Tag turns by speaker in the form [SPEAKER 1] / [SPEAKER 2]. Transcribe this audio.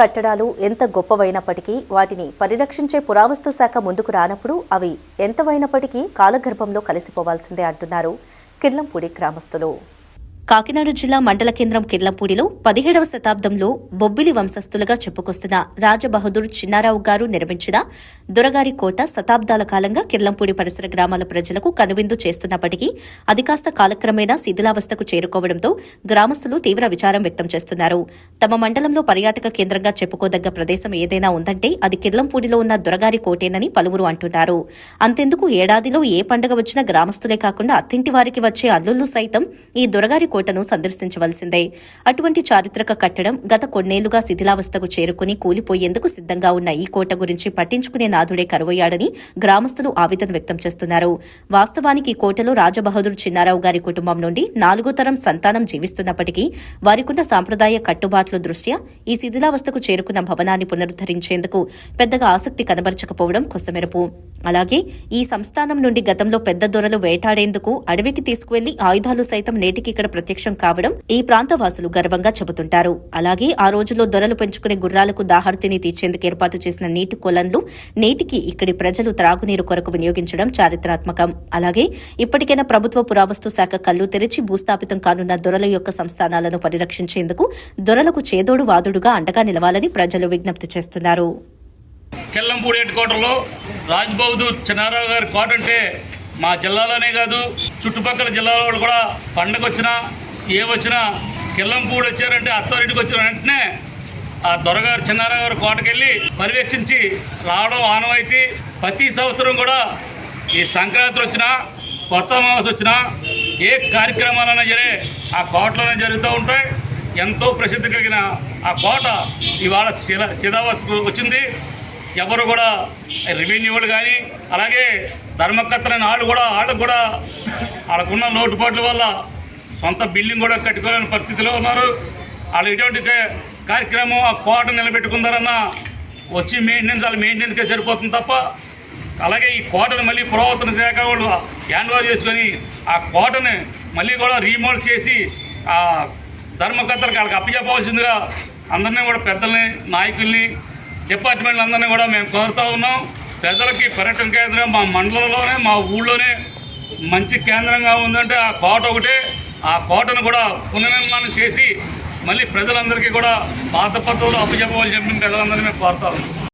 [SPEAKER 1] కట్టడాలు ఎంత గొప్పవైనప్పటికీ వాటిని పరిరక్షించే పురావస్తు శాఖ ముందుకు రానప్పుడు అవి ఎంతవైనప్పటికీ కాలగర్భంలో కలిసిపోవాల్సిందే అంటున్నారు కిర్లంపూడి గ్రామస్తులు. కాకినాడ జిల్లా మండల కేంద్రం కిర్లంపూడిలో పదిహేడవ శతాబ్దంలో బొబ్బిలి వంశస్థులుగా చెప్పుకొస్తున్న రాజబహదూర్ చిన్నారావు గారు నిర్మించిన దొరగారి కోట శతాబ్దాల కాలంగా కిర్లంపూడి పరిసర గ్రామాల ప్రజలకు కనువిందు చేస్తున్నప్పటికీ అది కాస్త కాలక్రమేణా శిథిలావస్థకు చేరుకోవడంతో గ్రామస్తులు తీవ్ర విచారం వ్యక్తం చేస్తున్నారు. తమ మండలంలో పర్యాటక కేంద్రంగా చెప్పుకోదగ్గ ప్రదేశం ఏదైనా ఉందంటే అది కిర్లంపూడిలో ఉన్న దొరగారి కోటేనని పలువురు అంటున్నారు. అంతెందుకు ఏడాదిలో ఏ పండుగ వచ్చినా గ్రామస్తులే కాకుండా అత్తింటి వారికి వచ్చే అల్లుళ్ళు సైతం ఈ దొరగారి కోటను సందర్శించవలసిందే. అటువంటి చారిత్రక కట్టడం గత కొన్నేళ్ళుగా శిథిలావస్థకు చేరుకుని కూలిపోయేందుకు సిద్ధంగా ఉన్న ఈ కోట గురించి పట్టించుకునే నాథుడే కరువయ్యాడని గ్రామస్తులు ఆవేదన వ్యక్తం చేస్తున్నారు. వాస్తవానికి ఈ కోటలో రాజబహదూర్ చిన్నారావు గారి కుటుంబం నుండి నాలుగో తరం సంతానం జీవిస్తున్నప్పటికీ వారికున్న సాంప్రదాయ కట్టుబాట్ల దృష్ట్యా ఈ శిథిలావస్థకు చేరుకున్న భవనాన్ని పునరుద్ధరించేందుకు పెద్దగా ఆసక్తి కనబరచకపోవడం కొసమెరుపు. అలాగే ఈ సంస్థానం నుండి గతంలో పెద్ద దొరలు వేటాడేందుకు అడవికి తీసుకువెళ్ళి ఆయుధాలు సైతం నేటికి ఇక్కడ ప్రత్యక్షం కావడం ఈ ప్రాంత వాసులు గర్వంగా చెబుతుంటారు. అలాగే ఆ రోజుల్లో దొరలు పెంచుకునే గుర్రాలకు దాహార్తిని తీర్చేందుకు ఏర్పాటు చేసిన నీటి కొలన్లు నేటికి ఇక్కడి ప్రజలు త్రాగునీరు కొరకు వినియోగించడం చారిత్రాత్మకం. అలాగే ఇప్పటికైనా ప్రభుత్వ పురావస్తు శాఖ కళ్ళు తెరిచి భూస్థాపితం కానున్న దొరల యొక్క సంస్థానాలను పరిరక్షించేందుకు దొరలకు చేదోడు వాదుడుగా అండగా నిలవాలని ప్రజలు విజ్ఞప్తి చేస్తున్నారు.
[SPEAKER 2] కెల్లంపూడి హెడ్ క్వార్టర్లో రాజ్ చిన్నారావు గారి కోట అంటే మా జిల్లాలోనే కాదు చుట్టుపక్కల జిల్లాలో వాళ్ళు కూడా పండగ వచ్చినా ఏ వచ్చినా కిల్లంపూడి వచ్చారంటే అత్తారింటికి వచ్చిన వెంటనే ఆ దొరగారు చిన్నారావు గారి కోటకెళ్ళి పర్యవేక్షించి రావడం ఆనవాయితీ. ప్రతి సంవత్సరం కూడా ఈ సంక్రాంతి వచ్చినా కొత్త అమావాస వచ్చినా ఏ కార్యక్రమాలైనా సరే ఆ కోటలోనే జరుగుతూ ఉంటాయి. ఎంతో ప్రసిద్ధి కలిగిన ఆ కోట ఇవాళ శిలా శిలావస్థకు వచ్చింది. ఎవరు కూడా రెవెన్యూ వాళ్ళు కానీ అలాగే ధర్మకర్తలైన వాళ్ళు కూడా వాళ్ళకు కూడా వాళ్ళకున్న లోటుపాట్ల వల్ల సొంత బిల్డింగ్ కూడా కట్టుకోలేని పరిస్థితిలో ఉన్నారు. వాళ్ళు ఎటువంటి కార్యక్రమం ఆ కోట నిలబెట్టుకుందారన్న వచ్చి మెయింటెనెన్స్ వాళ్ళు మెయింటెనెన్స్కే సరిపోతుంది తప్ప అలాగే ఈ కోటను మళ్ళీ పురావతన శాఖ వాళ్ళు హ్యాండ్ఓవర్ చేసుకొని ఆ కోటని మళ్ళీ కూడా రీమోడల్ చేసి ఆ ధర్మకర్తలకు వాళ్ళకి అప్పచెప్పవలసిందిగా అందరినీ కూడా పెద్దల్ని నాయకుల్ని డిపార్ట్మెంట్లు అందరినీ కూడా మేము కోరుతూ ఉన్నాం. ప్రజలకి పర్యటన కేంద్రం మా మండలంలోనే మా ఊళ్ళోనే మంచి కేంద్రంగా ఉందంటే ఆ కోట ఒకటే. ఆ కోటను కూడా పునర్నిర్మాణం చేసి మళ్ళీ ప్రజలందరికీ కూడా పాత పద్ధతులు అప్పచెప్పవలసి చెప్పిన ప్రజలందరినీ మేము కోరుతా ఉన్నాం.